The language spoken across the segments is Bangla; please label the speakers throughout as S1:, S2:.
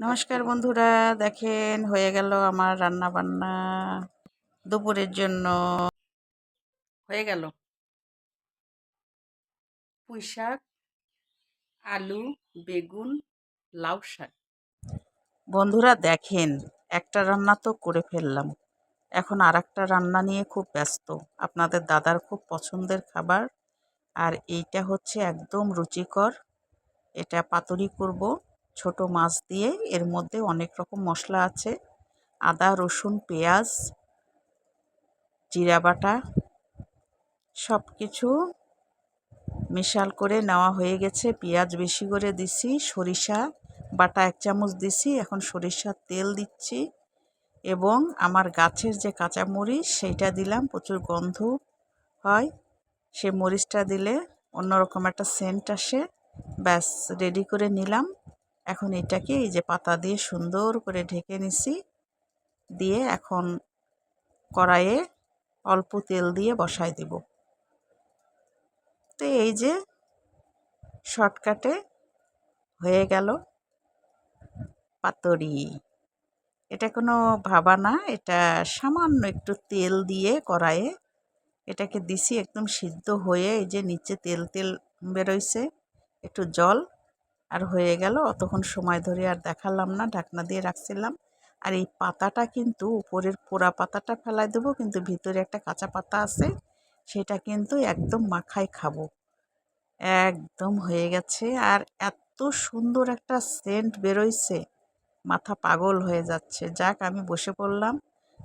S1: নমস্কার বন্ধুরা, দেখেন হয়ে গেল আমার রান্না বান্না দুপুরের জন্য হয়ে গেল। পুঁই শাক, আলু, বেগুন, লাউ শাক। বন্ধুরা, দেখেন, একটা রান্না তো করে ফেললাম। এখন আর একটা রান্না নিয়ে খুব ব্যস্ত। আপনাদের দাদার খুব পছন্দের খাবার। আর এইটা হচ্ছে একদম রুচিকর। এটা পাতুরি করব। ছোট মাছ দিয়ে। এর মধ্যে অনেক রকম মশলা আছে। আদা, রসুন, পেঁয়াজ জিরা বাটা সব কিছু মিশাল করে নেওয়া হয়ে গেছে। পেঁয়াজ বেশি করে দিছি, সরিষা বাটা এক চামচ দিছি। এখন সরিষার তেল দিচ্ছি এবং আমার গাছের যে কাঁচা মরিচ সেইটা দিলাম। প্রচুর গন্ধ হয়। সে মরিচটা দিলে অন্যরকম একটা সেন্ট আসে। ব্যাস রেডি করে নিলাম। এখন এটাকে এই যে পাতা দিয়ে সুন্দর করে ঢেকে নিছি। দিয়ে এখন কড়াইয়ে অল্প তেল দিয়ে বসাই দেব। তো এই যে শর্টকাটে হয়ে গেল পাতরি। এটা কোনো ভাবা না, এটা সামান্য একটু তেল দিয়ে কড়াইয়ে এটাকে দিছি, একদম সিদ্ধ হয়ে এই যে নিচে তেল তেল বেরোইছে, একটু জল আর হয়ে গেল। অতক্ষণ সময় ধরে আর দেখালাম না, ঢাকনা দিয়ে রাখছিলাম। আর এই পাতাটা কিন্তু উপরের পোড়া পাতাটা ফেলাই দেবো, কিন্তু ভিতরে একটা কাঁচা পাতা আছে, সেটা কিন্তু একদম মাখায় খাব। একদম হয়ে গেছে। আর এত সুন্দর একটা সেন্ট বেরোইছে, মাথা পাগল হয়ে যাচ্ছে। যাক, আমি বসে পড়লাম,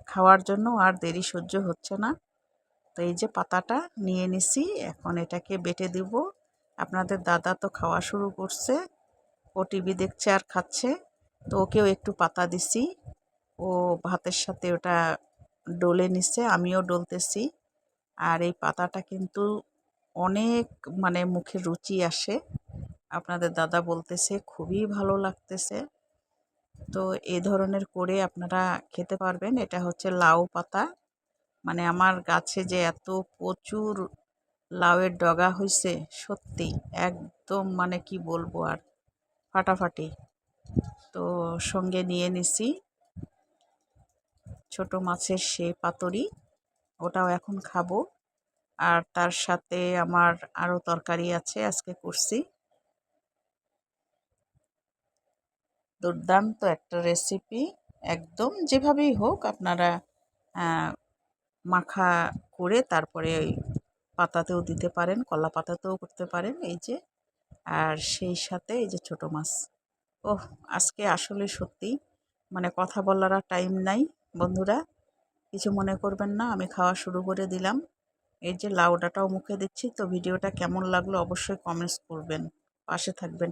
S1: খাওয়ার জন্য আর দেরি সহ্য হচ্ছে না। তো এই যে পাতাটা নিয়ে নিছি, এখন এটাকে বেটে দিব। আপনাদের দাদা তো খাওয়া শুরু করছে ও টিভি দেখছে আর খাচ্ছে। তো ওকেও একটু পাতা দিছি। ও ভাতের সাথে ওটা ডলে নিচ্ছে আমিও ডলতেছি। আর এই পাতাটা কিন্তু অনেক মানে মুখে রুচি আসে। আপনাদের দাদা বলতেছে, খুবই ভালো লাগতেছে। তো এ ধরনের করে আপনারা খেতে পারবেন। এটা হচ্ছে লাউ পাতা। মানে আমার গাছে যে এত প্রচুর লাউয়ের ডগা হয়েছে সত্যি একদম মানে কি বলব আর ফাটাফাটি। তো সঙ্গে নিয়ে নিছি ছোট মাছের সে পাতুরি, ওটাও এখন খাব। আর তার সাথে আমার আরও তরকারি আছে, আজকে করছি। দুর্দান্ত একটা রেসিপি একদম যেভাবেই হোক আপনারা মাখা করে তারপরে ওই পাতাতেও দিতে পারেন, কলা পাতাতেও করতে পারেন, এই যে আর সেই সাথে এই যে ছোটো মাছ। ওহ, আজকে আসলে সত্যি মানে কথা বলার আর টাইম নাই, বন্ধুরা। কিছু মনে করবেন না, আমি খাওয়া শুরু করে দিলাম। এই যে লাউডাটাও মুখে দিচ্ছি, তো ভিডিওটা কেমন লাগল অবশ্যই কমেন্টস করবেন। পাশে থাকবেন।